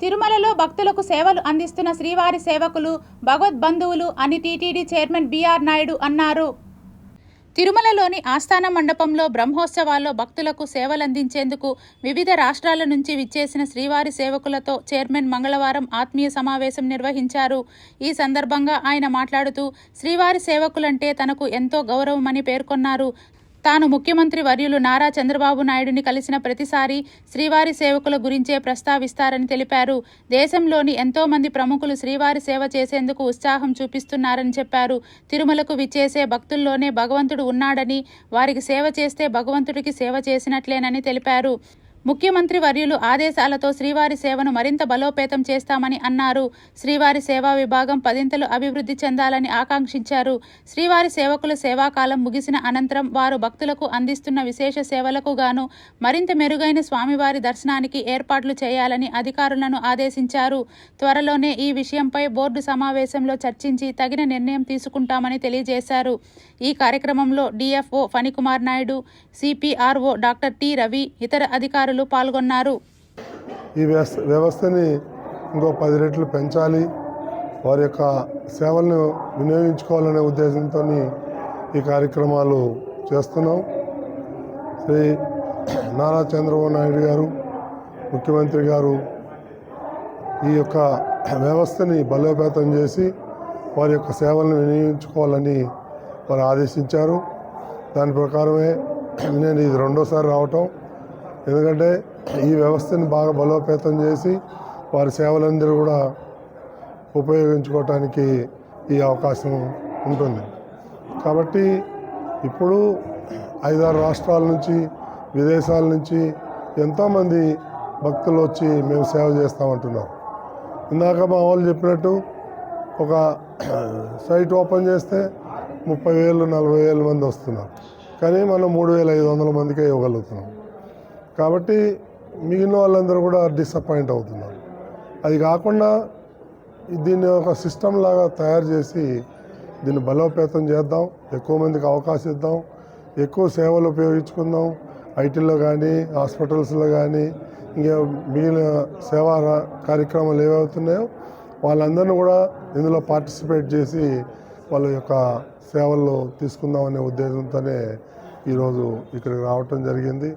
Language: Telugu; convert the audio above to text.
తిరుమలలో భక్తులకు సేవలు అందిస్తున్న శ్రీవారి సేవకులు భగవద్బంధువులు అని టీటీడీ చైర్మన్ బీఆర్ నాయుడు అన్నారు. తిరుమలలోని ఆస్థాన మండపంలో బ్రహ్మోత్సవాల్లో భక్తులకు సేవలందించేందుకు వివిధ రాష్ట్రాల నుంచి విచ్చేసిన శ్రీవారి సేవకులతో చైర్మన్ మంగళవారం ఆత్మీయ సమావేశం నిర్వహించారు. ఈ సందర్భంగా ఆయన మాట్లాడుతూ శ్రీవారి సేవకులంటే తనకు ఎంతో గౌరవమని పేర్కొన్నారు. తాను ముఖ్యమంత్రి వర్యులు నారా చంద్రబాబు నాయుడిని కలిసిన ప్రతిసారి శ్రీవారి సేవకుల గురించే ప్రస్తావిస్తారని తెలిపారు. దేశంలోని ఎంతో మంది ప్రముఖులు శ్రీవారి సేవ చేసేందుకు ఉత్సాహం చూపిస్తున్నారని చెప్పారు. తిరుమలకు విచ్చేసే భక్తుల్లోనే భగవంతుడు ఉన్నాడని వారికి సేవ చేస్తే భగవంతుడికి సేవ చేసినట్లేనని తెలిపారు. ముఖ్యమంత్రి వర్యులు ఆదేశాలతో శ్రీవారి సేవను మరింత బలోపేతం చేస్తామని అన్నారు. శ్రీవారి సేవా విభాగం పదింతలు అభివృద్ధి చెందాలని ఆకాంక్షించారు. శ్రీవారి సేవకుల సేవాకాలం ముగిసిన అనంతరం వారు భక్తులకు అందిస్తున్న విశేష సేవలకు గాను మరింత మెరుగైన స్వామివారి దర్శనానికి ఏర్పాట్లు చేయాలని అధికారులను ఆదేశించారు. త్వరలోనే ఈ విషయంపై బోర్డు సమావేశంలో చర్చించి తగిన నిర్ణయం తీసుకుంటామని తెలియజేశారు. ఈ కార్యక్రమంలో DFO Phanikumar Naidu CPRO doctor T Ravi ఇతర అధికారులు పాల్గొన్నారు. ఈ వ్యవస్థ వ్యవస్థని ఇంకో పది రెట్లు పెంచాలి. వారి యొక్క సేవలను వినియోగించుకోవాలనే ఉద్దేశంతో ఈ కార్యక్రమాలు చేస్తున్నాం. శ్రీ నారా చంద్రబాబు నాయుడు గారు ముఖ్యమంత్రి గారు ఈ యొక్క వ్యవస్థని బలోపేతం చేసి వారి యొక్క సేవలను వినియోగించుకోవాలని వారు ఆదేశించారు. దాని ప్రకారమే నేను ఇది రెండోసారి రావటం. ఎందుకంటే ఈ వ్యవస్థను బాగా బలోపేతం చేసి వారి సేవలందరూ కూడా ఉపయోగించుకోవటానికి ఈ అవకాశం ఉంటుంది. కాబట్టి ఇప్పుడు ఐదారు రాష్ట్రాల నుంచి విదేశాల నుంచి ఎంతోమంది భక్తులు వచ్చి మేము సేవ చేస్తామంటున్నారు. ఇందాక మా వాళ్ళు చెప్పినట్టు ఒక సైట్ ఓపెన్ చేస్తే ముప్పై వేలు నలభై వేల మంది వస్తున్నారు. కానీ మనం మూడు వేల ఐదు వందల మందికే ఇవ్వగలుగుతున్నాం. కాబట్టి మిగిలిన వాళ్ళందరూ కూడా డిసప్పాయింట్ అవుతున్నారు. అది కాకుండా దీన్ని ఒక సిస్టమ్ లాగా తయారు చేసి దీన్ని బలోపేతం చేద్దాం ఎక్కువ మందికి అవకాశం ఇద్దాం ఎక్కువ సేవలు ఉపయోగించుకుందాం ఐటీలో కానీ హాస్పిటల్స్లో కానీ ఇంకా మిగిలిన సేవా కార్యక్రమాలు ఏవవుతున్నాయో వాళ్ళందరినీ కూడా ఇందులో పార్టిసిపేట్ చేసి వాళ్ళ యొక్క సేవల్లో తీసుకుందామనే ఉద్దేశంతోనే ఈరోజు ఇక్కడికి రావటం జరిగింది.